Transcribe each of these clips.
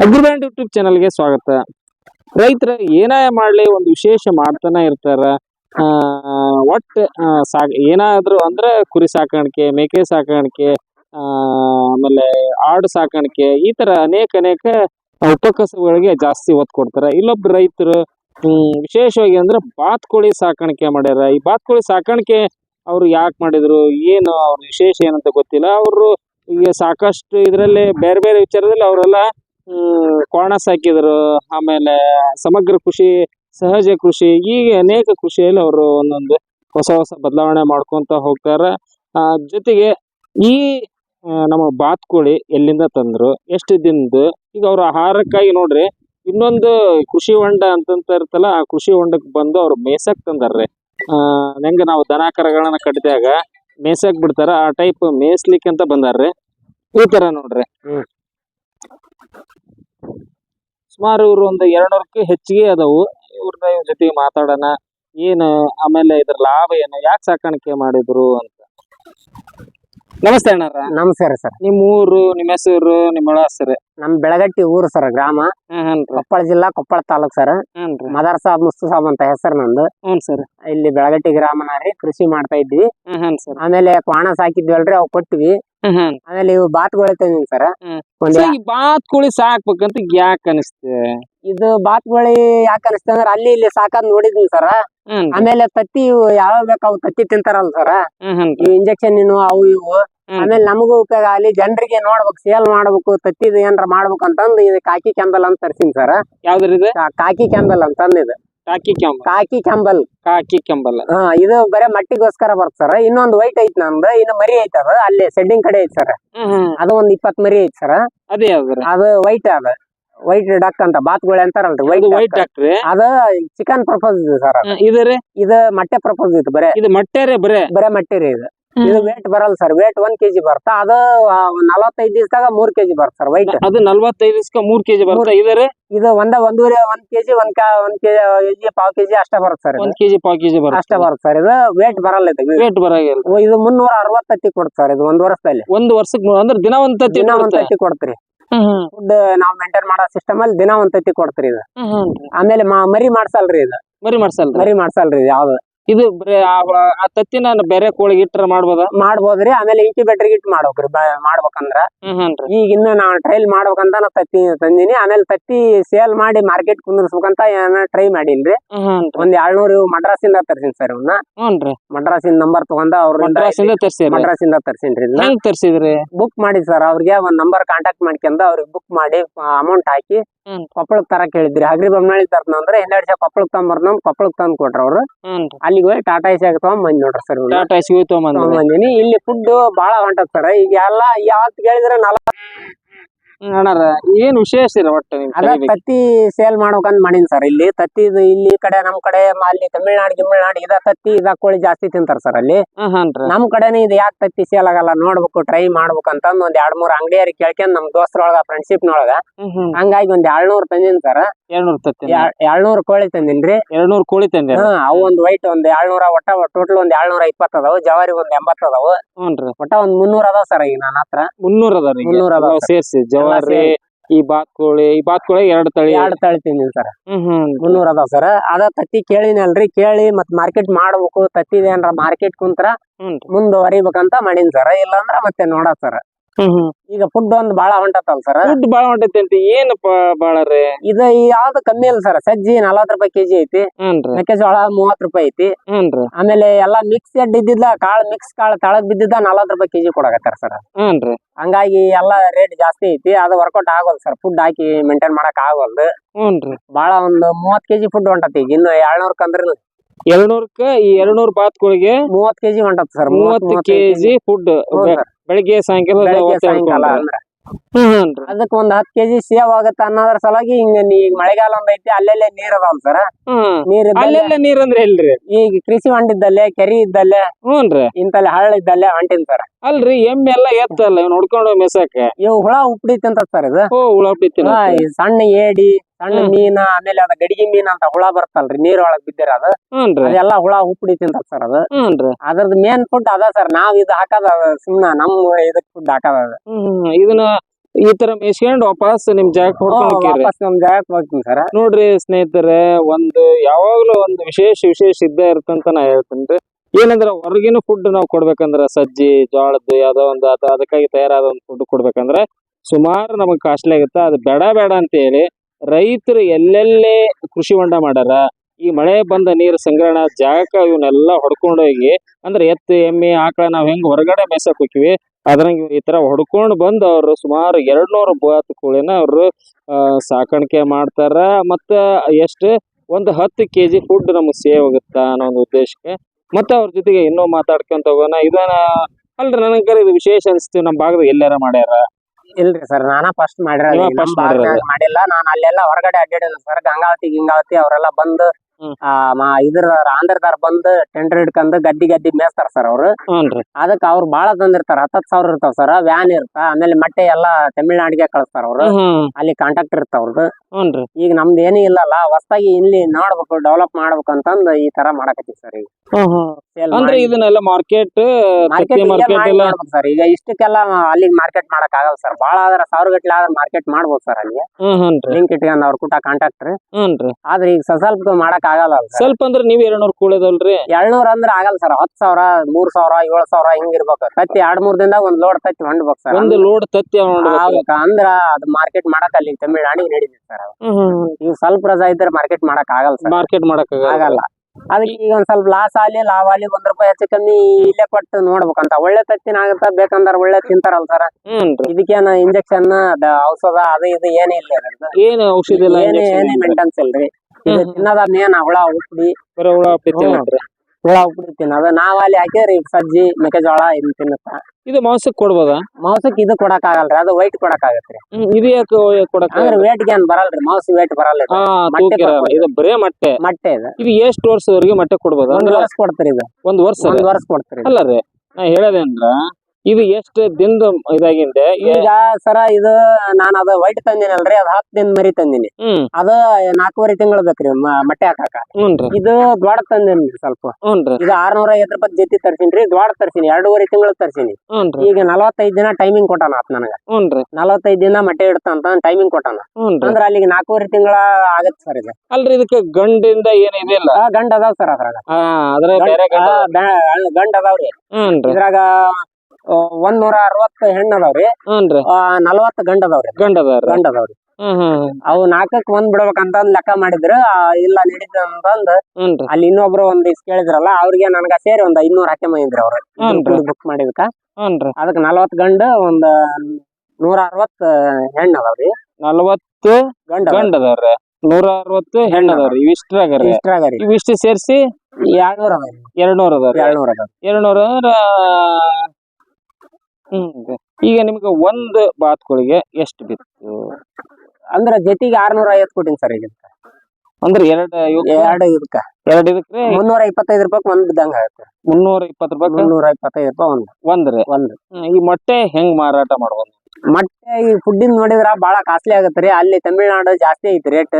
ಅಗ್ರಿಬ್ಯಾಂಡ್ YouTube ಚಾನಲ್ಗೆ ಸ್ವಾಗತ. ರೈತರ ಏನೇ ಮಾಡಲಿ ಒಂದು ವಿಶೇಷ ಮಾಡ್ತಾನೆ ಇರ್ತಾರ. ಆ, ಸಾ ಏನಾದ್ರು ಅಂದ್ರೆ ಕುರಿ ಸಾಕಾಣಿಕೆ ಮೇಕೆ ಸಾಕಾಣಿಕೆ ಆಮೇಲೆ ಆಡು ಸಾಕಾಣಿಕೆ ಈ ತರ ಅನೇಕ ಅನೇಕ ಉಪಕಸಬುಗಳಿಗೆ ಜಾಸ್ತಿ ಒತ್ತು ಕೊಡ್ತಾರೆ. ಇಲ್ಲೊಬ್ಬ ರೈತರು ವಿಶೇಷವಾಗಿ ಅಂದ್ರೆ ಬಾತ್ಕೋಳಿ ಸಾಕಾಣಿಕೆ ಮಾಡ್ಯಾರ. ಈ ಬಾತ್ಕೋಳಿ ಸಾಕಾಣಿಕೆ ಅವ್ರು ಯಾಕೆ ಮಾಡಿದ್ರು ಏನು ಅವ್ರ ವಿಶೇಷ ಏನಂತ ಗೊತ್ತಿಲ್ಲ. ಅವರು ಈಗ ಸಾಕಷ್ಟು ಇದರಲ್ಲಿ ಬೇರೆ ಬೇರೆ ವಿಚಾರದಲ್ಲಿ ಅವರೆಲ್ಲ ಹ್ಮ್ ಕೋಣ ಸಾಕಿದ್ರು, ಆಮೇಲೆ ಸಮಗ್ರ ಕೃಷಿ, ಸಹಜ ಕೃಷಿ, ಹೀಗೆ ಅನೇಕ ಕೃಷಿಯಲ್ಲಿ ಅವರು ಒಂದೊಂದು ಹೊಸ ಹೊಸ ಬದಲಾವಣೆ ಮಾಡ್ಕೊಂತ ಹೋಗ್ತಾರ. ಜೊತೆಗೆ ಈ ನಮ್ಮ ಬಾತ್ಕೋಳಿ ಎಲ್ಲಿಂದ ತಂದ್ರು, ಎಷ್ಟು ದಿನದ್ದು ಈಗ ಅವ್ರ ಆಹಾರಕ್ಕಾಗಿ ನೋಡ್ರಿ, ಇನ್ನೊಂದು ಕೃಷಿ ಹೊಂಡ ಅಂತಂತ ಇರ್ತಲ್ಲ ಆ ಕೃಷಿ ಹೊಂಡಕ್ಕೆ ಬಂದು ಅವ್ರು ಮೇಸಕ್ ತಂದಾರ್ರಿ. ಆ, ಹೆಂಗ ನಾವು ದನ ಕರಗಳನ್ನ ಕಟ್ಟಿದಾಗ ಮೇಸಕ್ ಬಿಡ್ತಾರ, ಆ ಟೈಪ್ ಮೇಯ್ಸ್ಲಿಕ್ಕೆ ಅಂತ ಬಂದಾರ್ರಿ. ಈ ತರ ನೋಡ್ರಿ. ಸುಮಾರು ಇವ್ರು ಒಂದು ಎರಡ್ನೂರಕ್ಕೂ ಹೆಚ್ಚಿಗೆ ಅದಾವು. ಇವ್ರನ್ನ ಇವ್ರ ಜೊತೆಗೆ ಮಾತಾಡೋಣ. ಏನು ಆಮೇಲೆ ಇದ್ರ ಲಾಭ ಏನು? ಯಾಕೆ ಸಾಕಾಣಿಕೆ ಮಾಡಿದ್ರು ಅಂತ? ನಮಸ್ತೆ ಅಣ್ಣಾರ ನಮಸ್ಕಾರ ಸರ್. ನಿಮ್ ಊರು ನಿಮ್ಮ ಹೆಸರು ನಿಮ್ಮ ಹೆಸರು ನಮ್ ಬೆಳಗಟ್ಟಿ ಊರು ಸರ್ ಗ್ರಾಮ. ಕೊಪ್ಪಳ ಜಿಲ್ಲಾ ಕೊಪ್ಪಳ ತಾಲೂಕ್ ಸರ್. ಮದಾರ್ ಸಾಹಬ್ ಸಾಬ್ ಮುಸ್ತು ಸಾಬ್ ಅಂತ ಹೆಸರು ನಂದು. ಸರ್. ಇಲ್ಲಿ ಬೆಳಗಟ್ಟಿ ಗ್ರಾಮನ ರೀ ಕೃಷಿ ಮಾಡ್ತಾ ಇದ್ವಿ. ಸರ್. ಆಮೇಲೆ ಕ್ವಾಣ ಸಾಕಿದ್ವಲ್ರಿ ಅವ್ ಕೊಟ್ವಿ. ಆಮೇಲೆ ಇವು ಬಾತ್ಗಳು ತಂದಿನಿ ಸರ್. ಒಂದ್ ಈ ಬಾತ್ಕೋಳಿ ಸಾಕ್ಬೇಕಂತ ಯಾಕೆ ಅನಿಸ್ತೆ? ಇದು ಬಾತ್ಕೋಳಿ ಯಾಕ ಅನಿಸ್ತ ಅಂದ್ರೆ ಅಲ್ಲಿ ಇಲ್ಲಿ ಸಾಕಾದ್ ನೋಡಿದ್ನಿ ಸರ ಆಮೇಲೆ ತತ್ತಿ ಇವು ಯಾವ ಬೇಕು ಅವು ತತ್ತಿ ತಿಂತಾರಲ್ಲ ಸರ್ ಈ ಇಂಜೆಕ್ಷನ್ ಇನ್ನು ಅವು ಇವು. ಆಮೇಲೆ ನಮಗೂ ಉಪಯೋಗ ಅಲ್ಲಿ ಜನರಿಗೆ ನೋಡ್ಬೇಕು ಸೇಲ್ ಮಾಡ್ಬೇಕು ತತ್ತಿದ್ ಏನ್ರ ಮಾಡ್ಬೇಕು ಅಂತಂದು ಇದು ಕಾಕಿ ಕೆಂಬಲ್ ಅಂತ ತರ್ಸಿನಿ ಸರ್ ಯಾವ್ದ್ರಿದೆ ಕಾಕಿ ಕೆಂಬಲ್ ಅಂತಂದ್ ಇದು. ಕಾಕಿ ಕ್ಯಾಂಬಲ್ ಕಾಕಿ ಕೆಂಬಲ್. ಕಾಕಿ ಕ್ಯಾಂಬಲ್ ಹಾ ಇದು ಬರೇ ಮಟ್ಟಿಗೋಸ್ಕರ ಬರ್ತ ಸರ್ ಇನ್ನೊಂದು ವೈಟ್ ಐತ್ ನಮ್ದು ಇನ್ನು ಮರಿ ಐತ್ ಅದು. ಅಲ್ಲಿ ಸೆಡ್ಡಿಂಗ್ ಕಡೆ ಐತ್ ಸರ್ ಅದು ಒಂದ್ ಇಪ್ಪತ್ ಮರಿ ಐತ್ ಸರ್ ಅದೇ ಅದು ವೈಟ್ ಅದ. ವೈಟ್ ಡಕ್ ಅಂತ ಬಾತ್ಗಳು ಅಂತಾರಲ್ರಿ ವೈಟ್ ವೈಟ್ ಡಾಕ್ಟ್ರಿ ಅದ ಚಿಕನ್ ಪ್ರಪೋಸ್ ಇದೆ ಸರ್ ಇದರಿ ಇದು ಮೊಟ್ಟೆ ಪ್ರಪೋಸ್ ಇತ್ತು ಬರೇ. ಇದು ಮೊಟ್ಟೆ ರೀ ಬರೇ? ಬರೇ ಮೊಟ್ಟೆ ರೀ ಇದು. ಇದು ವೇಟ್ ಬರಲ್ಲ ಸರ್ ವೇಟ್ ಒಂದ್ ಕೆಜಿ ಬರ್ತಾ ಅದ ನಲವತ್ತೈದು ದಿವಸದಾಗ ಮೂರ್ ಕೆಜಿ ಬರ್ತ ಸರ್ ವೈಟ್ ಅದು ನಲವತ್ತೈದು ದಿವಸ ಮೂರ್ ಕೆಜಿ ಬರ್ತಾ ಇದರಿ ಇದು ಒಂದ ಒಂದೂವರೆ ಒಂದ್ ಕೆಜಿ ಒಂದ್ ಕಾ ಒಂದ್ ಕೆಜಿ ಪಾವ್ ಕೆಜಿ ಅಷ್ಟೇ ಬರುತ್ತೆ ಸರ್ ಒಂದ್ ಕೆಜಿ ಪಾವ್ ಕೆಜಿ ಅಷ್ಟೇ ಬರುತ್ತೆ ಬರುತ್ತೆ ಸರ್ ಇದು. ವೇಟ್ ಬರಲ್ಲ ಇದು. ವೇಟ್ ಬರಲ್ಲ ಇದು. ಮುನ್ನೂರ ಅರವತ್ತು ಕೊಡ್ತಾರೆ ಕೊಡ್ತ ಇದು ಒಂದ್ ವರ್ಷದಲ್ಲಿ. ಒಂದ್ ವರ್ಷಕ್ಕೆ ಅಂದ್ರೆ ದಿನ ಒಂದ್ ತತ್ತಿ ದಿನ ಒಂದ್ ತತ್ತಿ ಕೊಡ್ತೀರಿ. ಫುಡ್ ನಾವ್ ಮೇಂಟೈನ್ ಮಾಡೋ ಸಿಸ್ಟಮ್ ಅಲ್ಲಿ ದಿನ ಒಂದ್ ತತ್ತಿ ಕೊಡ್ತೀರಿ ಇದು. ಆಮೇಲೆ ಮ- ಮರಿ ಮಾಡ್ಸಲ್ರಿ ಇದು. ಮರಿ ಮಾಡ್ಸಲ್ರಿ. ಮರಿ ಮಾಡ್ಸಲ್ರಿ ಇದು ಯಾವ್ದು. ಇದು ಬರೇ ಆ- ಆ ತತ್ತಿನ ಬೇರೆ ಕೋಳಿಗೆ ಮಾಡಬಹುದ ಮಾಡ್ಬೋದ? ಮಾಡ್ಬೋದ್ರಿ. ಆಮೇಲೆ ಗೆ ಇಟ್ ಮಾಡ್ಬೇಕ್ರಿ. ಬ- ಮಾಡ್ಬೇಕಂದ್ರ. ಹ್ಮ್ ಈಗ ಇನ್ನು ನಾ ಟ್ರೈಲ್ ಮಾಡ್ಬೇಕಂತ ನಾ ತತ್ತಿ ತಂದಿನಿ. ಆಮೇಲೆ ತತ್ತಿ ಸೇಲ್ ಮಾಡಿ ಮಾರ್ಕೆಟ್ ಕುಂದರ್ಸ್ಬೇಕಂತ ಏನ ಟ್ರೈ ಮಾಡಿಲ್ರಿ ಒಂದ್ ಎರಡ್ನೂರು ಒಂದ್ ಏಳ್ನೂರು ಮಡ್ರಾಸಿಂದ ತರ್ಸಿನಿ ಸರ್ ಇವನ್ನ ಮಡ್ರಾಸಿಂದ ಮಡ್ರಾಸಿನ ನಂಬರ್ ತಗೊಂಡ ಅವ್ರ ಮದ್ರಾಸಿಂದ ತರ್ಸಿರಿ ಮಡ್ರಾಸಿಂದ ತರ್ಸಿನ್ರಿ ಇದನ್ನ ಹೆಂಗ್ ತರ್ಸಿದ್ರಿ? ಬುಕ್ ಮಾಡಿ ಸರ್ ಅವ್ರಿಗೆ ಒಂದ್ ನಂಬರ್ ಕಾಂಟ್ಯಾಕ್ಟ್ ಮಾಡ್ಕೊಂಡ ಅವ್ರಿಗೆ ಬುಕ್ ಮಾಡಿ ಅಮೌಂಟ್ ಹಾಕಿ ಹ್ಮ್. ಕೊಪ್ಪಳಕ್ ತರಕ್ ಹೇಳಿದ್ರಿ ಹಗ್ರಿ ಬೊಮ್ಮನಹಳ್ಳಿ ತರ್ನ ಅಂದ್ರೆ ಹಿಂದೆರಡು ಸಾವಿರ ಕೊಪ್ಪಳಕ್ ತಗೊಂಬರ್ನ ಕೊಪ್ಪಳಕ್ ತಂದ್ ಕೊಟ್ರ ಅವ್ರು. ಅಲ್ಲಿಗೆ ಹೋಗಿ ಟಾಟಾ ಐಸಿ ತಗೊಂಡ್ ಬಂದ್ ನೋಡ್ರಿ ಸರ್ ಟಾಟಾ ಐಸಿ ತಗೊಂಡ್ ತಗೊಂಬಂದಿನಿ. ಇಲ್ಲಿ ಫುಡ್ ಬಾಳ ಹೊಂಟದ್ ಸರ್. ಈಗ ಎಲ್ಲಾ ಯಾವತ್ ಕೇಳಿದ್ರೆ ನಲ ಹ್ಮ್, ಅಣ್ಣಾರ ಏನ್ ವಿಶೇಷ ಇರ ಒಟ್ಟ ನಿಮ್ ಅದ? ತತ್ತಿ ಸೇಲ್ ಮಾಡ್ಬೇಕಂತ ಮಾಡೀನಿ ಸರ್ ಇಲ್ಲಿ ತತ್ತಿ ಇಲ್ಲಿ ಕಡೆ ನಮ್ ಕಡೆ ಮ- ಅಲ್ಲಿ ತಮಿಳ್ನಾಡು ಗಿಮಿಳ್ನಾಡು ಇದ ತತ್ತಿ ಇದ ಕೋಳಿ ಜಾಸ್ತಿ ತಿಂತಾರ ಸರ್ ಅಲ್ಲಿ. ನಮ್ ಕಡೆನೇ ಇದು ಯಾಕೆ ತತ್ತಿ ಸೇಲ್ ಆಗಲ್ಲ ನೋಡ್ಬೇಕು ಟ್ರೈ ಮಾಡ್ಬೇಕು ಅಂತ ಒಂದ್ ಎರಡ್ ಮೂರ್ ಅಂಗಡಿಯವ್ರಿಗೆ ಕೇಳ್ಕೊಂಡ್ ನಮ್ ದೋಸ್ತರೊಳಗ ಫ್ರೆಂಡ್ಶಿಪ್ ನೊಳಗ. ಹ್ಮ್ ಹ್ಮ್. ಹಂಗಾಗಿ ಒಂದ್ ಏಳ್ನೂರ್ ತಂದಿನ್ ಸರ್ ಎರಡ್ನೂರ್ ತತ್ತಿ ಏಳ್ನೂರ್ ಕೋಳಿ ತಂದಿನ್ರಿ. ಎರಡ್ನೂರ್ ಕೋಳಿ ತಂದೆ ಹಾ ಅವು ಒಂದ್ ವೈಟ್ ಒಂದ್ ಏಳ್ನೂರ ಒಟ್ಟ ಟೋಟಲ್ ಒಂದ್ ಏಳ್ನೂರ ಇಪ್ಪತ್ ಅದಾವು ಜವಾರಿ ಒಂದ್ ಎಂಬತ್ ಅದಾವು. ಹ್ಞೂನ್ರಿ. ಒಟ್ಟ ಒಂದ್ ಮುನ್ನೂರ್ ಅದಾವ ಸರ್ ಈಗ ನನ್ನ ಹತ್ರ. ಮುನ್ನೂರ್ ಅದಾವ್ರಿ. ಮುನ್ನೂರ್ ಅದಾವ್ ಸೇರ್ಸಿ ಜವಾರಿ ಸೇರಿ. ಈ ಬಾತ್ಕೋಳಿ ಈ ಬಾತ್ಕೋಳಿ ಎರಡ್ ತಳಿ. ಎರಡ್ ತಳಿ ತಿಂದಿನಿ ಸರ್. ಹ್ಮ್ ಹ್ಮ್. ಮುನ್ನೂರ್ ಅದಾವ ಸರ್. ಅದ ತತ್ತಿ ಕೇಳಿನಲ್ರಿ ಕೇಳಿ ಮತ್ ಮಾರ್ಕೆಟ್ ಮಾಡ್ಬೇಕು ತತ್ತಿದೆ ಏನ್ರ ಮಾರ್ಕೆಟ್ ಕುಂತ್ರ ಮುಂದ್ ಮುಂದುವರಿಬೇಕಂತ ಮಾಡೀನಿ ಸರ್. ಇಲ್ಲಾಂದ್ರ ಮತ್ತೆ ನೋಡ ಸರ್. ಈಗ ಫುಡ್ ಒಂದ್ ಬಾಳ ಹೊಂಟತ್ತಲ್ ಸರ್ ಫುಡ್ ಬಾಳ ಹೊಂಟೈತಿ ಅಂತ. ಏನಪ್ಪ ಬಾಳ ರೀ ಇದು ಯಾವ್ದು ಕಮ್ಮಿ ಇಲ್ಲ ಸರ್ ಸಜ್ಜಿ ನಲವತ್ ರೂಪಾಯಿ ಕೆಜಿ ಐತಿ. ಮೆಕ್ಕೆಜೋಳ ಮೂವತ್ ರೂಪಾಯಿ ಐತಿ. ಆಮೇಲೆ ಎಲ್ಲಾ ಮಿಕ್ಸ್ ಎಡ್ ಇದ್ದಿದ್ದ ಕಾಳು ಮಿಕ್ಸ್ ಕಾಳು ತಳಗ್ ಬಿದ್ದಿದ್ದ ನಲವತ್ ರೂಪಾಯಿ ಕೆಜಿ ಕೊಡಕತ್ತಾರ ಸರ್ ಹಂಗಾಗಿ ಎಲ್ಲಾ ರೇಟ್ ಜಾಸ್ತಿ ಐತಿ. ಅದು ವರ್ಕೌಟ್ ಆಗೋಲ್ ಸರ್ ಫುಡ್ ಹಾಕಿ ಮೇಂಟೈನ್ ಮಾಡಕ್ ಆಗೋಲ್ದು. ಬಹಳ ಬಾಳ ಒಂದ್ ಮೂವತ್ ಕೆಜಿ ಫುಡ್ ಹೊಂಟತಿ. ಈಗ ಇನ್ನು ಎರಡ್ನೂರ್ ಕಂದ್ರ ಎರಡ್ನೂರ್ ಈ ಎರಡ್ನೂರ್ ಬಾತ್ಗಳಿಗೆ ಮೂವತ್ ಕೆಜಿ ಹೊಂಟತ್ ಸರ್ ಮೂವತ್ ಕೆಜಿ ಫುಡ್ ಬೆಳಿಗ್ಗೆ ಸಾಯಂಕಾಲ ಅದಕ್ ಒಂದ್ ಹತ್ ಕೆಜಿ ಸೇವ್ ಆಗತ್ತ ಅನ್ನೋದ್ರ ಸಲುವಾಗಿ ಹಿಂಗ ಈಗ ಮಳೆಗಾಲ ಒಂದ್ ಐತಿ ಅಲ್ಲೆಲ್ಲೇ ನೀರ್ ಅದಾವ ಸರ್. ನೀರ್ ಇದ್ದಲ್ಲೇ ಅಲ್ಲೆಲ್ಲ ನೀರ್ ಅಂದ್ರೆ ಎಲ್ರಿ? ಈಗ ಕೃಷಿ ಹೊಂಡಿದ್ದಲ್ಲೇ ಕೆರಿ ಇದ್ದಲ್ಲೇ ಹ್ಞೂನ್ರಿ ಇಂತಲ್ಲಿ ಹಳ್ಳ ಇದ್ದಲ್ಲೇ ಹೊಂಟಿನ್ ಸರ್. ಅಲ್ರಿ ಎಮ್ಮೆ ಎಲ್ಲ ಎತ್ತಲ್ಲ ನೋಡ್ಕೊಂಡು ಮೆಸಕ ಇವ್ ಹುಳ ಉಪ್ಡಿತಿ ಅಂತ ಸರ್ ಇದು. ಹುಳ ಉಪ್ಪಿತ್ತ ಈ ಸಣ್ಣ ಏಡಿ ಸಣ್ಣ. ಮೀನ ಆಮೇಲೆ ಅದ ಗಡಿಗೆ ಮೀನ್ ಅಂತ ಹುಳ ಬರ್ತಲ್ರಿ ನೀರ್ ಒಳಗ್ ಬಿದ್ದಿರ ಅದು. ಅದೆಲ್ಲ ಹುಳ ಉಪ್ಪುಡಿ ತಿಂತಾರ ಸರ್ ಅದು. ಅದ್ರದ್ ಮೇನ್ ಫುಡ್ ಅದ ಸರ್. ನಾವ್ ಇದು ಹಾಕದ ಸುಮ್ನ ನಮ್ ಇದಕ್ ಫುಡ್ ಹಾಕದ. ಇದನ್ನ ಈ ತರ ಮೇಸ್ಕೊಂಡ್ ವಾಪಸ್ ನಿಮ್ ಜಾಗಕ್ಕೆ ವಾಪಸ್ ನಮ್ ಜಾಗಕ್ಕೆ ಹೋಗ್ತೀನಿ ಸರ್. ನೋಡ್ರಿ ಸ್ನೇಹಿತರೆ ಒಂದು ಯಾವಾಗ್ಲೂ ಒಂದು ವಿಶೇಷ ವಿಶೇಷ ಇದ್ದೇ ಇರ್ತಂತ ನಾ ಹೇಳ್ತೀನಿ ಏನಂದ್ರೆ ಹೊರಗಿನ ಫುಡ್ ನಾವು ಕೊಡ್ಬೇಕಂದ್ರ ಸಜ್ಜಿ ಜೋಳದ್ದು ಯಾವ್ದೋ ಒಂದು ಅದ ಅದಕ್ಕಾಗಿ ತಯಾರಾದ ಒಂದು ಫುಡ್ ಕೊಡ್ಬೇಕಂದ್ರ ಸುಮಾರು ನಮಗ್ ಕಾಸ್ಟ್ಲಿ ಆಗುತ್ತೆ. ಅದು ಬೇಡ ಬೇಡ ಅಂತ ಹೇಳಿ ರೈತರು ಎಲ್ಲೆಲ್ಲಿ ಕೃಷಿ ಹೊಂಡ ಮಾಡ್ಯಾರ ಈ ಮಳೆ ಬಂದ ನೀರು ಸಂಗ್ರಹಣ ಜಾಗಕ್ಕ ಇವನ್ನೆಲ್ಲ ಹೊಡ್ಕೊಂಡೋಗಿ ಅಂದ್ರೆ ಎತ್ತು, ಎಮ್ಮೆ, ಆಕಳ ನಾವ್ ಹೆಂಗ್ ಹೊರಗಡೆ ಮೇಸಕ್ ಹೋಗ್ತೀವಿ ಅದ್ರಂಗ ಈ ತರ ಹೊಡ್ಕೊಂಡ್ ಬಂದು ಅವ್ರು ಸುಮಾರು ಎರಡ್ ನೂರ ಮೂವತ್ತು ಕೋಳಿನ ಅವ್ರು ಸಾಕಾಣಿಕೆ ಮಾಡ್ತಾರ, ಮತ್ತ ಎಷ್ಟು ಒಂದು ಹತ್ತು ಕೆಜಿ ಫುಡ್ ನಮ್ಗೆ ಸೇವ್ ಆಗುತ್ತಾ ಅನ್ನೋ ಒಂದು ಉದ್ದೇಶಕ್ಕೆ, ಮತ್ತೆ ಅವ್ರ ಜೊತೆಗೆ ಇನ್ನೂ ಮಾತಾಡ್ಕೊಂತ ಹೋಗೋಣ, ಇದನ್ನ ಅಲ್ರಿ ನನಗೆ ಇದು ವಿಶೇಷ ಅನಿಸ್ತೀವಿ ನಮ್ಮ ಭಾಗದಾಗ ಎಲ್ಲಾರ ಮಾಡ್ಯಾರ. ಇಲ್ರಿ ಸರ್ ನಾನ ಫಸ್ಟ್ ಮಾಡಿರಲ್ಲ ಮಾಡಿಲ್ಲ. ನಾನು ಅಲ್ಲೆಲ್ಲ ಹೊರಗಡೆ ಅಡ್ಡಾಡಿಲ್ಲ ಸರ್ ಗಂಗಾವತಿ ಗಿಂಗಾವತಿ ಅವರೆಲ್ಲ ಬಂದು ಇದ್ರ ಆಂಧ್ರದಾರ ಬಂದು ಟೆಂಡರ್ ಹಿಡ್ಕೊಂಡ್ ಗದ್ದಿ ಗದ್ದಿ ಮೇಸ್ತಾರ ಸರ್ ಅವ್ರು. ಅದಕ್ಕ ಅವ್ರು ಬಾಳ ತಂದಿರ್ತಾರ ಹತ್ತತ್ ಸಾವಿರ ಇರ್ತಾವ ಸರ್ ವ್ಯಾನ್ ಇರ್ತ ಆಮೇಲೆ ಮೊಟ್ಟೆ ಎಲ್ಲಾ ತಮಿಳ್ನಾಡಿಗೆ ಕಳಿಸ್ತಾರ ಅವ್ರು. ಅಲ್ಲಿ ಕಾಂಟ್ಯಾಕ್ಟ್ ಇರ್ತಾವ್ರದ್ದು ಈಗ ನಮ್ದು ಏನೂ ಇಲ್ಲಲ್ಲ ಹೊಸದಾಗಿ ಇಲ್ಲಿ ನೋಡ್ಬೇಕು ಡೆವಲಪ್ ಮಾಡ್ಬೇಕು ಅಂತಂದ್ ಈ ತರ ಮಾಡಕತ್ತಿ ಸರ್ ಈಗ. ಅಂದ್ರೆ ಇದನ್ನೆಲ್ಲ ಮಾರ್ಕೆಟ್ ಸರ್. ಈಗ ಇಷ್ಟಕ್ಕೆಲ್ಲ ಅಲ್ಲಿಗೆ ಮಾರ್ಕೆಟ್ ಮಾಡಕ್ ಆಗಲ್ಲ ಸರ್. ಬಾಳ ಆದ್ರ ಸಾವಿರ ಗಟ್ಲೆ ಆದ್ರೆ ಮಾರ್ಕೆಟ್ ಮಾಡ್ಬೋದು ಸರ್ ಅಲ್ಲಿ ಲಿಂಕ್ ಇಟ್ಕೊಂಡ್ ಅವ್ರ ಕೂಟ ಕಾಂಟ್ಯಾಕ್ಟ್ ಆದ್ರೆ ಈಗ ಸ್ವಲ್ಪ ಮಾಡಕ್ ಆಗಲ್ಲ ಸ್ವಲ್ಪ ಅಂದ್ರೆ ನೀವ್ ಎರಡ್ನೂರ್ ಕೂಡದಲ್ರಿ ಎರಡ್ನೂರ್ ಅಂದ್ರೆ ಆಗಲ್ಲ ಸರ್ ಹತ್ ಸಾವಿರ ಮೂರ್ ಸಾವಿರ ಏಳ್ ಸಾವಿರ ಹಿಂಗ್ ಇರ್ಬೇಕು. ತತ್ತಿ ಎರಡ್ ಮೂರ್ ದಿನದಾಗ ಒಂದ್ ಲೋಡ್ ತತ್ತಿ ಹೊಂಡ್ಬೇಕು ಸರ್. ಒಂದು ಲೋಡ್ ತತ್ತಿ ಆಗ್ಬೇಕ ಅಂದ್ರ ಅದ್ ಮಾರ್ಕೆಟ್ ಮಾಡಕ್ ಅಲ್ಲಿ ತಮಿಳ್ನಾಡಿಗೆ ನಡೀತದೆ ಸರ್ ಈಗ ಸ್ವಲ್ಪ ರಜಾ ಇದ್ರೆ ಮಾರ್ಕೆಟ್ ಮಾಡಕ್ ಆಗಲ್ಲ ಸರ್. ಮಾರ್ಕೆಟ್ ಮಾಡಕ್ ಆಗಲ್ಲ. ಅದಕ್ಕೆ ಈಗ ಒಂದ್ ಸ್ವಲ್ಪ ಲಾಸ್ ಆಗ್ಲಿ ಲಾಭ ಆಗ್ಲಿ ಒಂದ್ ರೂಪಾಯಿ ಹೆಚ್ಚು ಕಮ್ಮಿ ಇಲ್ಲೇ ಕೊಟ್ಟು ನೋಡ್ಬೇಕಂತ. ಒಳ್ಳೆ ತತ್ತಿನ ಆಗತ್ತ ಬೇಕಂದ್ರ ಒಳ್ಳೆ ತಿಂತಾರಲ್ ಸರ್. ಇದಕ್ಕೇನ ಇಂಜೆಕ್ಷನ್ ಔಷಧ ಅದು ಇದು ಏನೇ ಇಲ್ಲ ಏನು ಔಷಧಿ ಇಲ್ಲ ಏನೇ ಮೇಂಟೆನ್ಸ್ ಇಲ್ರಿ. ಇದು ಹ್ಮ್. ತಿನ್ನದ ಮೇನ್ ಹುಳ ಉಪ್ಪಡಿ ಬರೀ ಹುಳ. ನೋಡ್ರಿ ಹುಳ ಉಪ್ಪಡಿ ತಿನ್ನೋದು. ನಾವ್ ಅಲ್ಲಿ ಹಾಕಿದ್ರಿ ಸಜ್ಜಿ ಮೆಕ್ಕೆಜೋಳ ಇದನ್ನ ತಿನ್ನುತ್ತ. ಇದು ಮಾಂಸಕ್ ಕೊಡ್ಬೋದಾ? ಮಾಂಸಕ್ ಇದು ಕೊಡಕ್ ಆಗಲ್ರಿ ಅದು ವೈಟ್ ಕೊಡಕ್ ಆಗತ್ರಿ ಇದು ಯಾಕೆ ಕೊಡಕ್ ಅಂದ್ರೆ ವೇಟ್ ಏನ್ ಬರಲ್ರಿ ಮಾಂಸ ವೇಟ್ ಬರಲ್ಲ ಇದು. ಮೊಟ್ಟೆ ಕೊಡ್ಬೋದು. ಇದು ಬರೇ ಮೊಟ್ಟೆ. ಮೊಟ್ಟೆ ಇದು. ಇದು ಎಷ್ಟ್ ವರ್ಷದವರೆಗೆ ಮೊಟ್ಟೆ ಕೊಡಬೋದು? ಒಂದ್ ವರ್ಷ ಕೊಡ್ತೀರಿ ಇದು. ಒಂದ್ ವರ್ಷ ಒಂದ್ ವರ್ಷ ಕೊಡ್ತೀರಿ ಅಲ್ಲ ರೀ ನಾ ಇದು ಎಷ್ಟ್ ದಿನದ ಇದಾಗಿಂದೆ? ಈಗ ಸರ ಇದು ನಾನು ಅದ ವೈಟ್ ತಂದಿನಲ್ರಿ ಅದ್ ಹತ್ತ ದಿನ ಮರಿ ತಂದಿನಿ. ಅದ ನಾಲ್ಕೂವರೆ ತಿಂಗಳ ಬೇಕ್ರಿ ಮಟ್ಟೆ ಹಾಕಾಕ. ಇದು ದ್ವಾಡ ತಂದಿನಿ ಸ್ವಲ್ಪ. ಇದು ಆರ್ನೂರ ಐವತ್ತು ರೂಪಾಯಿ ಜೊತೆ ತರ್ಸಿನ್ರಿ ದ್ವಾಡ ತರ್ಸಿನಿ ಎರಡೂವರೆ ತಿಂಗಳ ತರ್ಸಿನಿ. ಈಗ ನಲವತ್ತೈದ್ ದಿನ ಟೈಮಿಂಗ್ ಕೊಟ್ಟಾನ ಆತ್ ನನಗ. ನಲವತ್ತೈದ್ ದಿನ ಮಟ್ಟೆ ಇಡ್ತ ಅಂತ ಟೈಮಿಂಗ್ ಕೊಟ್ಟಾನ. ಅಂದ್ರೆ ಅಲ್ಲಿಗೆ ನಾಲ್ಕೂವರೆ ತಿಂಗಳ ಆಗತ್ ಸರ್ ಇದು. ಅಲ್ರಿ ಇದಕ್ಕೆ ಗಂಡಿಂದ ಏನಿದೆ ಇದಿಲ್ಲ ಗಂಡ ಅದಾವ್ ಸರ್ ಅದ್ರಾಗ. ಗಂಡ ಅದಾವ್ರಿ. ಇದ್ರಾಗ ಒಂದ್ ನೂರ ಅರವತ್ತು ಹೆಣ್ಣ ಅದಾವ್ರಿ ಹ್ಞೂನ್ರಿ ಆ, ನಲವತ್ತು ಗಂಡ ಅದಾವ್ರಿ ಗಂಡ ಅದಾರ ಗಂಡ ಅದಾವ್ರಿ ಹ್ಮ್ ಹ್ಮ್ ಅವು ನಾಲ್ಕಕ್ ಒಂದ್ ಬಿಡ್ಬೇಕಂತ ಅಂದ್ ಲೆಕ್ಕ ಮಾಡಿದ್ರು. ಆ, ಇಲ್ಲ ನಡೀತದ ಅಂತಂದ್ ಹ್ಞೂನ್ರಿ ಅಲ್ಲಿ ಇನ್ನೊಬ್ರು ಒಂದ್ ಇಸ್ ಕೇಳಿದ್ರಲ್ಲ ಅವ್ರಿಗೆ ನನ್ಗ ಸೇರಿ ಒಂದ್ ಐದ್ನೂರ್ ಹಾಕಿ ಬಂದಿದ್ರಿ ಅವ್ರು. ಹ್ಞೂನ್ರಿ. ಬುಕ್ ಮಾಡಿದ್ಕ. ಹ್ಞೂನ್ರಿ ಅದಕ್ ನಲವತ್ ಗಂಡ ಒಂದ್ ನೂರ ಅರವತ್ ಹೆಣ್ಣ ಅದಾವ್ರಿ ನಲವತ್ತು ಗಂಡ ಗಂಡ ಅದಾವ್ರಿ ನೂರ ಅರವತ್ತು ಹೆಣ್ಣ ಅದಾವ್ರಿ ಇವಿಷ್ಟ್ರಾಗ ರೀ ಇಷ್ಟ್ರಾಗ ರೀ ಇವಿಷ್ಟು ಸೇರಿಸಿ ಎರಡ್ನೂರ್ ಅದಾವ್ರಿ. ಎರಡ್ ನೂರ ಅದಾವ್ರಿ. ಎರಡ್ನೂರ್ ಅದಾವ್ರಿ. ಎರಡ್ನೂರ ಅಂದ್ರ ಹ್ಮ್. ಈಗ ನಿಮ್ಗೆ ಒಂದ್ ಬಾತ್ಕೋಳಿಗೆ ಎಷ್ಟು ಬಿತ್ತು? ಅಂದ್ರ ಜೊತೆಗೆ ಆರ್ನೂರ ಐವತ್ ಕೊಟ್ಟಿನಿ ಸರ್ ಈಗ. ಅಂದ್ರೆ ಎರಡ್ ಎರಡು ಇದಕ್ಕ. ಎರಡ್ ಇದಕ್ಕೆ ಮುನ್ನೂರ ಇಪ್ಪತ್ತೈದು ರೂಪಾಯಿ ಒಂದ್ ಬಿದ್ದಂಗ ಆಗುತ್ತೆ. ಮುನ್ನೂರ ಇಪ್ಪತ್ತು ರೂಪಾಯಿ ಮುನ್ನೂರ ಇಪ್ಪತ್ತೈದು ರೂಪಾಯಿ ಒಂದ್. ಒಂದ್ರಿ? ಒಂದ್ ಈ ಮೊಟ್ಟೆ ಹೆಂಗ್ ಮಾರಾಟ ಮಾಡ್ಬೋದು? ಮತ್ತೆ ಈ ಫುಡ್ಡಿನ್ ನೋಡಿದ್ರ ಬಾಳ ಕಾಸ್ಟ್ಲಿ ಆಗತ್ರಿ ಅಲ್ಲಿ ತಮಿಳ್ನಾಡು ಜಾಸ್ತಿ ಐತಿ ರೇಟ್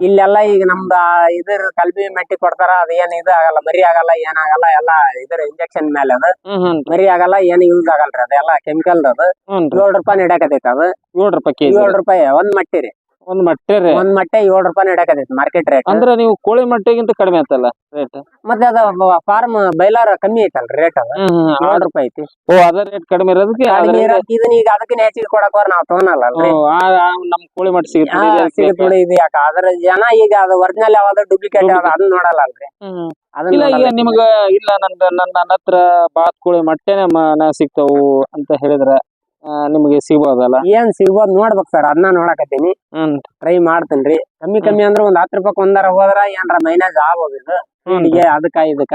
ಇಲ್ಲೆಲ್ಲ ಈಗ ನಮ್ದ ಇದ್ರ ಕಲ್ಬಿ ಮೆಟ್ಟಿ ಕೊಡ್ತಾರ ಅದ ಏನ್ ಇದು ಆಗಲ್ಲ ಮರಿ ಆಗಲ್ಲ ಏನಾಗಲ್ಲ ಎಲ್ಲಾ ಇದ್ರ ಇಂಜೆಕ್ಷನ್ ಮೇಲೆ ಅದ. ಮರಿ ಆಗಲ್ಲ ಏನ್ ಯೂಸ್ ಆಗಲ್ರಿ ಅದೆಲ್ಲ ಕೆಮಿಕಲ್ ಅದ. ಏಳ್ ರೂಪಾಯಿ ನಡಕತೈತಿ ಅದು. ಏಳ್ ರೂಪಾಯಿ ಏಳ್ ರೂಪಾಯಿ ಒಂದ್ ಮಟ್ಟಿ ರೀ. ಒಂದ್ ಮೊಟ್ಟೆ ರೀ ಒಂದ್ ಮಟ್ಟೆ ಏಳ್ ರೂಪಾಯಿ ನಡಕತೈತಿ ಮಾರ್ಕೆಟ್ ರೇಟ್ ಅಂದ್ರ ನೀವು ಕೋಳಿ ಮೊಟ್ಟೆಗಿಂತ ಕಡಿಮೆ ಆಯ್ತಲ್ಲ ರೇಟ್ ಮತ್ತೆ ಅದ ಫಾರ್ಮ್ ಬೈಲಾರ ಕಮ್ಮಿ ಐತಲ್ರಿ ರೇಟ್ ಅದ. ಏಳ್ ರೂಪಾಯಿ ಐತಿ. ಓ ಅದ ರೇಟ್ ಕಡಿಮೆ ಇರೋದಕ್ಕೆ ಇದನ್ನ ಈಗ ಅದಕ್ಕಿನ ಹೆಚ್ಚಿಗೆ ಕೊಡಕ್ ಹೋರ್ ನಾವ್ ತಗೊಳಲ್ಲ ನಮ್ ಕೋಳಿ ಮೊಟ್ಟೆ ಸಿಗುತ್ತೆ ಹಾ, ಇದು ಯಾಕ? ಅದ್ರ ಜನ ಈಗ ಅದು ಒರಿಜಿನಲ್ ಯಾವ್ದು ಡೂಪ್ಲಿಕೇಟ್ ಯಾವ್ದು ಅದನ್ನ ನೋಡಲ್ಲ ಅಲ್ರಿ ಇಲ್ಲ ಈಗ. ನಿಮ್ಗ ಇಲ್ಲ ನಂದ ನನ್ನ ನನ್ನ ಹತ್ರ ಬಾತ್ ಕೋಳಿ ಮೊಟ್ಟೆನೆ ಸಿಗ್ತಾವು ಅಂತ ಹೇಳಿದ್ರ ನಿಮ್ಗೆ ಸಿಗ್ಬೋದಲ್ಲ? ಏನ್ ಸಿಗ್ಬೋದು ನೋಡ್ಬೇಕ್ ಸರ್ ಅದನ್ನ ನೋಡಕತ್ತೀನಿ. ಹ್ಮ್. ಟ್ರೈ ಮಾಡ್ತೇನ್ರಿ ಕಮ್ಮಿ ಕಮ್ಮಿ ಅಂದ್ರ ಒಂದ್ ಹತ್ತು ರೂಪಾಯಿ ಒಂದಾರ ಹೋದ್ರ ಏನ್ರ ಮೈನಾಜ್ ಆಗೋಗಿದ್ದು. ಹೀಗೆ ಅದಕ್ಕ ಇದಕ್ಕ.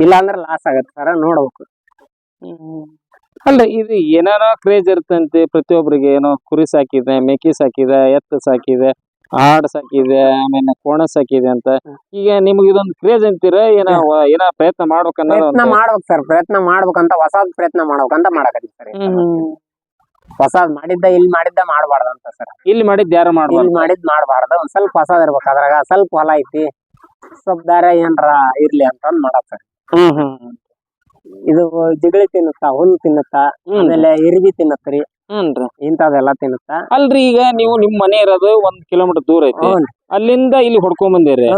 ಇಲ್ಲ ಅಂದ್ರ ಲಾಸ್ ಆಗತ್ತೆ ಸರ್ ನೋಡ್ಬೇಕು. ಅಲ್ಲ ಇದು ಏನಾರ ಕ್ರೇಜ್ ಇರ್ತಂತೆ? ಪ್ರತಿಯೊಬ್ಬರಿಗೆ ಏನೋ ಕುರಿ ಸಾಕಿದೆ ಮೇಕೆ ಸಾಕಿದೆ ಎತ್ತು ಸಾಕಿದೆ ಆಡ್ ಸಾಕಿದೆ ಆಮೇಲೆ ಕೋಣ ಸಾಕಿದೆ ಅಂತ. ಈಗ ನಿಮ್ಗೆ ಇದೊಂದು ಕ್ರೇಜ್ ಅಂತೀರ? ಏನ ಏನ ಪ್ರಯತ್ನ ಮಾಡ್ಬೇಕ ಪ್ರಯತ್ನ ಮಾಡ್ಬೇಕು ಸರ್ ಪ್ರಯತ್ನ ಮಾಡ್ಬೇಕಂತ ಹೊಸಾದ್ ಪ್ರಯತ್ನ ಮಾಡ್ಬೇಕಂತ ಮಾಡಕತ್ತೀನಿ ಸರ್. ಹೊಸಾದ್ ಮಾಡಿದ್ದ ಇಲ್ಲಿ ಮಾಡಿದ್ದ ಮಾಡಬಾರ್ದಂತ ಸರ್. ಇಲ್ಲಿ ಮಾಡಿದ್ ಯಾರು ಇಲ್ಲಿ ಮಾಡ್ಬಾರ್ದು ಮಾಡಿದ್ ಮಾಡಬಾರ್ದು. ಒಂದ್ ಸ್ವಲ್ಪ ಹೊಸದ್ ಇರ್ಬೇಕು ಅದ್ರಾಗ ಸ್ವಲ್ಪ ಹೊಲ ಐತಿ. ಸ್ವಲ್ಪ ದಾರ ಏನ್ರ ಇರ್ಲಿ ಅಂತ ಮಾಡಕ್ ಸರ್. ಹ್ಮ್ ಹ್ಮ್. ಇದು ಜಿಗಳಿ ತಿನ್ನುತ್ತಾ ಹುಲ್ ತಿನ್ನುತ್ತಾ ಆಮೇಲೆ ಇರ್ಗಿ ತಿನ್ನತ್ರಿ ಹ್ಞೂನ್ರಿ ಇಂಥದೆಲ್ಲ ತಿನ್ನುತ್ತ? ಅಲ್ರಿ ಈಗ ನೀವು ನಿಮ್ ಮನೆ ಇರೋದು ಒಂದ್ ಕಿಲೋಮೀಟರ್ ದೂರ ಐತಿ. ಅಲ್ಲಿಂದ ಇಲ್ಲಿ ಹೊಡ್ಕೊಂಡ್ ಬಂದಿರಿ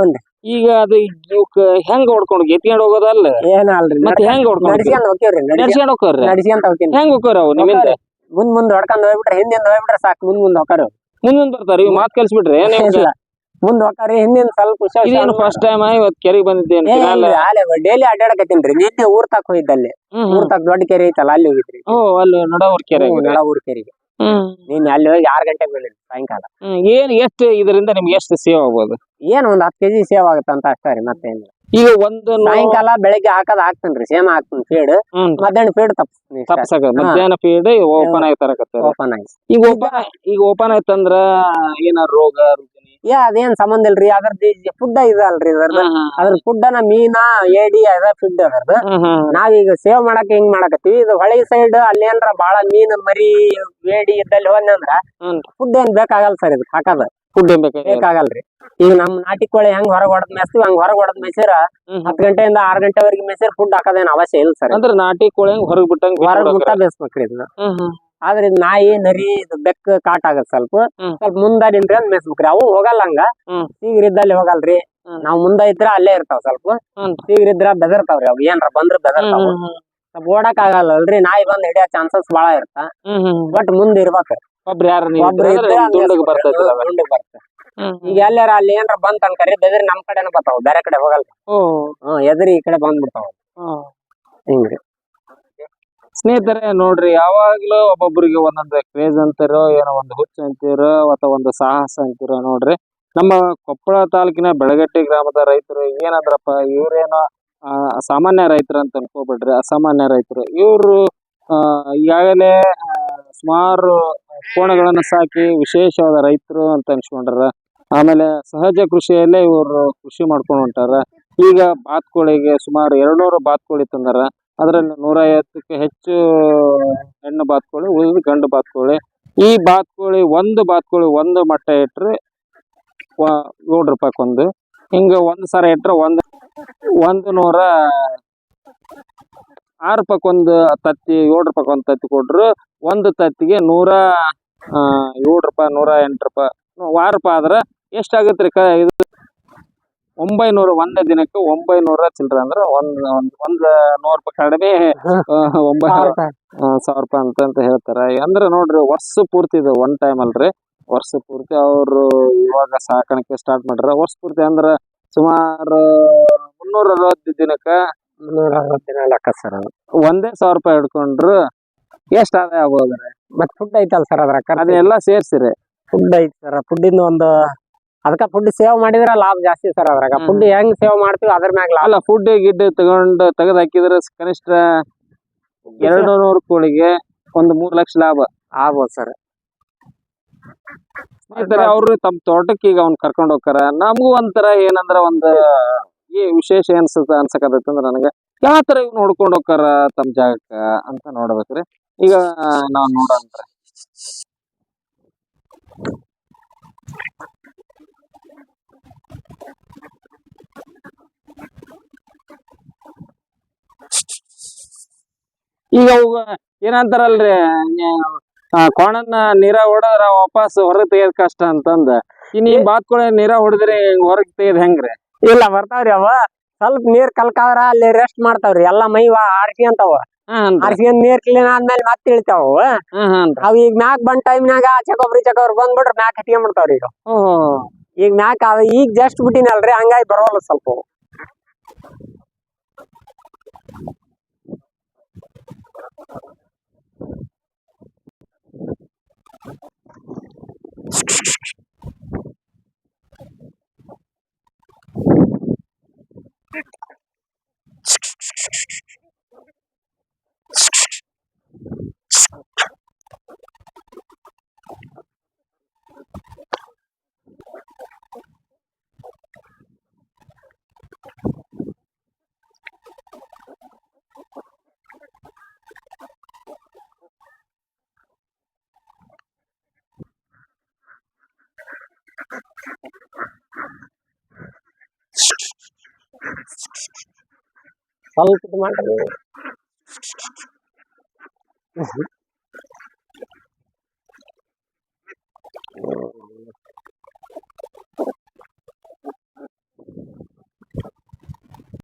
ಈಗ ಅದು ಇವಕ್ ಹೆಂಗ್ ಹೊಡ್ಕೊಂಡು ಎತ್ಕೊಂಡ್ ಹೋಗೋದಲ್ಲ ಏನ ಅಲ್ರಿ ಮತ್ತೆ ಹೆಂಗ್ ಹೊಡ್ಕೊಂಡ್ ನಡ್ಸ್ಕೊಂಡ್ ಹೋಗ್ತೀವ್ರಿ ನಡ್ಸ್ಕೊಂಡ್ ಹೋಗ್ರಿ ನಡ್ಸ್ಕೊಂತ ಹೋಗ್ತೀನಿ. ಹೆಂಗ್ ಹೋಗ್ತಾರ ಅವು ನಿಮ್ಮಿಂದ? ಮುಂದ್ ಮುಂದ್ ಹೊಡ್ಕೊಂಡ್ ಹೋಗ್ಬಿಟ್ರೆ ಹಿಂದಿಂದ ಹೋಗ್ಬಿಟ್ರೆ ಸಾಕು ಮುಂದ್ ಮುಂದ್ ಹೋಗ್ತಾರ ಮುಂದ್ ಮುಂದ್ ಬರ್ತಾರ ಇವ್ ಮಾತ್ ಕಲ್ಸ್ಬಿಟ್ರಿ ಏನಿಲ್ಲ ಮುಂದ್ ಹೋಗಾರಿ ಹಿಂದಿನ ಸ್ವಲ್ಪ ಹುಷ ಹುಷ ಫಸ್ಟ್ ಟೈಮ್ ಇವತ್ ಕೆರೆಗೆ ಬಂದಿದ್ದೇನೆ ಡೈಲಿ ಅಡ್ಡಾಡಕತ್ತೀನ್ರಿ ನಿನ್ನೆ ಊರ್ ತಾಕ್ ಹೋಗಿದ್ದಲ್ಲಿ. ಊರ್ ತಾಕ್ ದೊಡ್ಡ ಕೆರೆ ಐತಲ್ಲ ಅಲ್ಲಿ ಹೋಗಿದ್ರಿ. ಓ ಅಲ್ಲಿ ನಡವರ್ ಕೆರೆ ಹ್ಞೂ, ನಳ ಊರ್ ಕೆರೆಗೆ ಹ್ಮ್. ನಿನ್ನೆ ಅಲ್ಲಿ ಹೋಗಿ ಆರ್ ಗಂಟೆಗೆ ಬೀಳಿದ್ರಿ ಸಾಯಂಕಾಲ. ಹ್ಮ್. ಏನ್ ಎಷ್ಟು ಇದರಿಂದ ನಿಮ್ಗೆ ಎಷ್ಟು ಸೇವ್ ಆಗ್ಬೋದು? ಏನ್ ಒಂದ್ ಹತ್ತು ಕೆಜಿ ಸೇವ್ ಆಗತ್ತಂತ ಅಷ್ಟೇ ರೀ ಮತ್ತೇನಿಲ್ಲ ಈಗ ಒಂದು ನೋ- ಸಾಯಂಕಾಲ ಬೆಳಿಗ್ಗೆ ಹಾಕದ್ ಹಾಕ್ತೇನ್ರಿ ಸೇಮ್ ಹಾಕ್ತೀನಿ ಫೀಡ್ ಹ್ಮ್. ಮಧ್ಯಾಹ್ನ ಫೀಡ್ ತಪ್ಪಿಸ್ತೀನಿ ತಪ್ಸಕ ಮಧ್ಯಾಹ್ನ ಫೀಡ್ ಓಪನ್ ಆಗಿ ತರಕತ್ತಾರ. ಓಪನ್ ಆಗಿ. ಈಗ ಓಪನ್ ಈಗ ಓಪನ್ ಆಯ್ತಂದ್ರ ಏನಾರ ರೋಗ ಏ ಅದೇನ್ ಸಂಬಂಧ ಇಲ್ರಿ? ಅದ್ರದ್ದು ಫುಡ್ ಇದಲ್ರಿ ಅದ್ರದ್ದು ಅದ್ರ ಫುಡ್ನ ಮೀನಾ ಏಡಿ ಅದ ಫುಡ್ ಅದರ್ದು ಹ್ಮ್ ಹ್ಮ್. ನಾವೀಗ ಸೇವ್ ಮಾಡಕ್ ಹಿಂಗ್ ಮಾಡಕತ್ತೀವಿ? ಇದು ಹೊಳಿ ಸೈಡ್ ಅಲ್ಲಿ ಏನ್ರ ಬಾಳ ಮೀನ್ ಮರಿ ಏಡಿ ಇದ್ದಲ್ಲಿ ಹೋದ್ನಂದ್ರ. ಫುಡ್ ಏನ್ ಬೇಕಾಗಲ್ಲ ಸರ್ ಇದಕ್ ಹಾಕದ. ಫುಡ್ ಏನ್ ಬೇಕಾಗಲ್ರಿ. ಈಗ ನಮ್ ನಾಟಿ ಕೋಳಿ ಹೆಂಗ್ ಹೊರಗ್ ಹೊಡೆದ್ ಮೆಸ್ತೀವಿ ಹಂಗ್ ಹೊರಗ್ ಹೊಡೆದ್ ಮೇಸಿರ. ಹತ್ ಗಂಟೆಯಿಂದ ಆರ್ ಗಂಟೆವರೆಗೆ ಮೆಸಿರ್ ಫುಡ್ ಹಾಕೋದೇನ್ ಅವಶ್ಯ ಇಲ್ಲ ಸರ್. ಅಂದ್ರೆ ನಾಟಿ ಕೋಳಿ ಹೆಂಗ್ ಹೊರಗ್ ಬಿಟ್ಟಂಗ್ ಹೊರಗ್ ಬಿಟ್ಟ ಬೇಸ್ಬೇಕ್ರಿ ಇದನ್ನ. ಆದ್ರೆ ಇದ್ ನಾಯಿ ನರಿ ಇದು ಬೆಕ್ಕ ಕಾಟ ಆಗತ್ ಸ್ವಲ್ಪ. ಸ್ವಲ್ಪ ಮುಂದ ನಿಂತ್ರೆ ಮೇಸ್ಬೇಕ್ರಿ ಅವು ಹೋಗಲ್ಲ ಹಂಗ. ಸೀಗ್ರಿದ್ದಲ್ಲಿ ಸೀಗ್ರ ಇದ್ದಲ್ಲಿ ಹೋಗಲ್ರಿ. ನಾವ್ ಮುಂದ ಇದ್ರ ಅಲ್ಲೇ ಇರ್ತಾವ ಸ್ವಲ್ಪ. ಸೀಗ್ರಿದ್ರ ಬೆದರ್ತಾವ್ರಿ ಅವ್. ಏನ್ರ ಬಂದ್ರ ಬೆದರ್ತಾವ. ಸ್ವಲ್ಪ ಓಡಕ್ ಆಗಲ್ಲಲ್ರಿ. ನಾಯಿ ಬಂದ್ ಹಿಡಿಯೋ ಚಾನ್ಸಸ್ ಬಹಳ ಇರ್ತ. ಬಟ್ ಮುಂದ್ ಇರ್ಬೇಕ. ಒಬ್ರು ಯಾರ ಒಬ್ರು ಇದ್ರೆ ದುಂಡಗ್ ಬರ್ತೈತಿ ದುಂಡಗ್ ಬರ್ತೈತಿ. ಈಗ ಎಲ್ಲಾರ ಅಲ್ಲಿ ಏನಾರ ಬಂತ ಅನ್ಕರಿ ಬೆದರಿ ನಮ್ ಕಡೆನ ಬರ್ತಾವ. ಬೇರೆ ಕಡೆ ಹೋಗಲ್ಲ. ಹ್ಮ್ ಎದ್ರಿ ಈ ಕಡೆ ಬಂದ್ಬಿಡ್ತಾವ. ಹಿಂಗ್ರಿ. ಸ್ನೇಹಿತರೆ, ನೋಡ್ರಿ, ಯಾವಾಗ್ಲೂ ಒಬ್ಬೊಬ್ಬರಿಗೆ ಒಂದೊಂದು ಕ್ರೇಜ್ ಅಂತಿರೋ, ಏನೋ ಒಂದು ಹುಚ್ಚು ಅಂತಿರೋ, ಅಥವಾ ಒಂದು ಸಾಹಸ ಅಂತಿರೋ, ನೋಡ್ರಿ. ನಮ್ಮ ಕೊಪ್ಪಳ ತಾಲೂಕಿನ ಬೆಳಗಟ್ಟಿ ಗ್ರಾಮದ ರೈತರು ಏನಂದ್ರಪ್ಪ ಇವ್ರೇನೋ ಸಾಮಾನ್ಯ ರೈತರು ಅಂತ ಅನ್ಕೋಬೇಡ್ರಿ, ಅಸಾಮಾನ್ಯ ರೈತರು. ಇವರು ಈಗಾಗಲೇ ಸುಮಾರು ಕೋಣಗಳನ್ನು ಸಾಕಿ ವಿಶೇಷವಾದ ರೈತರು ಅಂತ ಅನ್ಸ್ಕೊಂಡ್ರ. ಆಮೇಲೆ ಸಹಜ ಕೃಷಿಯಲ್ಲೇ ಇವರು ಕೃಷಿ ಮಾಡ್ಕೊಂಡು ಹೊಂಟಾರ. ಈಗ ಬಾತ್ಕೋಳಿಗೆ ಸುಮಾರು ಎರಡ್ನೂರು ಬಾತ್ಕೋಳಿ ತಂದಾರ. ಅದರಲ್ಲಿ ನೂರ ಐವತ್ತಕ್ಕೆ ಹೆಚ್ಚು ಹೆಣ್ಣು ಬಾತುಕೋಳಿ ಉಳಿದು ಗಂಡು ಬಾತುಕೋಳಿ. ಈ ಬಾತುಕೋಳಿ, ಒಂದು ಬಾತುಕೋಳಿ ಒಂದು ಮೊಟ್ಟೆ ಇಟ್ಟರೆ ಏಳು ರೂಪಾಯಿಕೊಂದು ಹಿಂಗ ಒಂದ್ ಸರ ಇಟ್ಟರೆ ಒಂದ್, ಒಂದು ನೂರ ಆರು ರೂಪಾಯಿಕೊಂದು ತತ್ತಿ, ಏಳು ರೂಪಾಯಿಕೊಂದು ತತ್ತಿ ಕೊಟ್ರು ಒಂದು ತತ್ತಿಗೆ ನೂರ ಏಳು ರೂಪಾಯಿ, ನೂರ ಎಂಟು ರೂಪಾಯಿ, ಆರು ರೂಪಾಯಿ ಆದ್ರೆ ಎಷ್ಟಾಗುತ್ತೆ ರೀ ಕ, ಇದು? ಒಂಬೈನೂರ ಒಂದೇ ದಿನಕ್ಕೆ ಒಂಬೈನೂರ ಚಿಲ್ಲರೆ ಅಂದ್ರೆ ಒಂದ್ ಒಂದ್ ಒಂದ್ ನೂರು ರೂಪಾಯಿ ಕಡಿಮೆ ಒಂಬೈನೂರ ಸಾವಿರ ರೂಪಾಯಿ. ಅಂತ ಅಂತ ಹೇಳ್ತಾರ. ಅಂದ್ರೆ ನೋಡ್ರಿ ವರ್ಷ ಪೂರ್ತಿ ಇದು ಒನ್ ಟೈಮ್ ಅಲ್ರಿ. ವರ್ಷ ಪೂರ್ತಿ ಅವ್ರು ಇವಾಗ ಸಾಕಾಣಿಕೆ ಸ್ಟಾರ್ಟ್ ಮಾಡ್ಯಾರ. ವರ್ಷ ಪೂರ್ತಿ ಅಂದ್ರ ಸುಮಾರು ಮುನ್ನೂರ ಅರವತ್ತು ದಿನಕ್ಕ ಮುನ್ನೂರ ಅರವತ್ತು ದಿನ ಲೆಕ್ಕ ಸರ್ ಅದು. ಒಂದೇ ಸಾವಿರ ರೂಪಾಯಿ ಹಿಡ್ಕೊಂಡ್ರು ಎಷ್ಟ್ ಆದಾಯ ಆಗ್ಬೋದ್ರಿ ಮತ್ ಫುಡ್ ಐತಲ್ ಸರ್ ಅದ್ರ ಅದನ್ನೆಲ್ಲ ಸೇರ್ಸಿರಿ. ಫುಡ್ ಐತಿ ಸರ್. ಫುಡ್ ಇಂದ ಒಂದು ಅದಕ್ಕ ಫುಡ್ ಸೇವ್ ಮಾಡಿದ್ರ ಲಾಭ ಜಾಸ್ತಿ ಸರ್ ಅದ್ರಾಗ. ಫುಡ್ ಹೆಂಗ್ ಸೇವ್ ಮಾಡ್ತೀವಿ ಅದ್ರ ಮ್ಯಾಗ ಲಾಭ. ಅಲ್ಲ ಫುಡ್ ಗಿಡ್ ತಗೊಂಡ್ ತೆಗೆದ್ ಹಾಕಿದ್ರೆ ಕನಿಷ್ಠ ಎರಡು ನೂರು ಕೋಳಿಗೆ ಒಂದು ಮೂರ್ ಲಕ್ಷ ಲಾಭ. ಆಗ್ಬೋದು ಸರ್ ಸ್ನೇಹಿತರೆ ಅವ್ರು ತಮ್ಮ ತೋಟಕ್ಕೆ ಈಗ ಅವ್ನ್ ಕರ್ಕೊಂಡ್ ಹೋಗ್ತಾರ. ನಮಗೂ ಒಂಥರ ಏನಂದ್ರ ಒಂದ್ ಈ ವಿಶೇಷ ಅನ್ಸತ್ ಅನ್ಸಕತ್ತೈತಿ ಅಂದ್ರ ನನಗ. ಯಾವ ತರ ಇವ್ ನೋಡ್ಕೊಂಡ್ ಹೋಗ್ತಾರ ತಮ್ಮ ಜಾಗಕ್ಕ ಅಂತ ನೋಡ್ಬೇಕ್ರಿ. ಈಗ ನಾವ್ ನೋಡಂತ್ರಿ ಈಗ ಅವು ಏನಂತಾರಲ್ರಿ ಕೋಣನ್ನ ನೀರ ಹೊಡೆದ್ರ ವಾಪಸ್ ಹೊರಗ್ ತೆಗಿಯೋದ್ ಕಷ್ಟ ಅಂತಂದ. ಇನ್ ಈ ಬಾತ್ಕೊಳ ನೀರ ಹೊಡೆದ್ರಿ ಹೊರಗ್ ತೆಗಿಯೋದ್ ಹೆಂಗ್ರಿ? ಇಲ್ಲ ಬರ್ತಾವ್ರಿ ಅವ. ಸ್ವಲ್ಪ ನೀರ್ ಕಲ್ಕಾದ್ರ ಅಲ್ಲಿ ರೆಸ್ಟ್ ಮಾಡ್ತಾವ್ರಿ. ಎಲ್ಲಾ ಮೈ ಆರ್ಸಿ ಅಂತಾವ. ಆರ್ಸ್ಕೊಂಡ್ ನೀರ್ ಕ್ಲೀನ್ ಆದ್ಮೇಲೆ ಮತ್ತೆ ಇಳಿತಾವ ಅವು. ಈಗ ಮ್ಯಾಕ್ ಬಂದ್ ಟೈಮ್ನಾಗ ಚಕೊಬ್ರಿ ಚಕೊಬ್ರಿ ಬಂದ್ಬಿಟ್ರ ಮ್ಯಾಕ್ ಹಟ್ಕೊಂಡ್ಬಿಡ್ತಾವ್ರಿ ಈಗ. ಈಗ ನಾಲ್ಕು ಈಗ ಜಸ್ಟ್ ಬಿಟ್ಟಿನಲ್ರಿ ಹಂಗಾಗಿ ಬರೋಲ್ಲ ಸ್ವಲ್ಪ. ಸ್ವಲ್ಪ ಇದು ಮಾಡ್ರಿ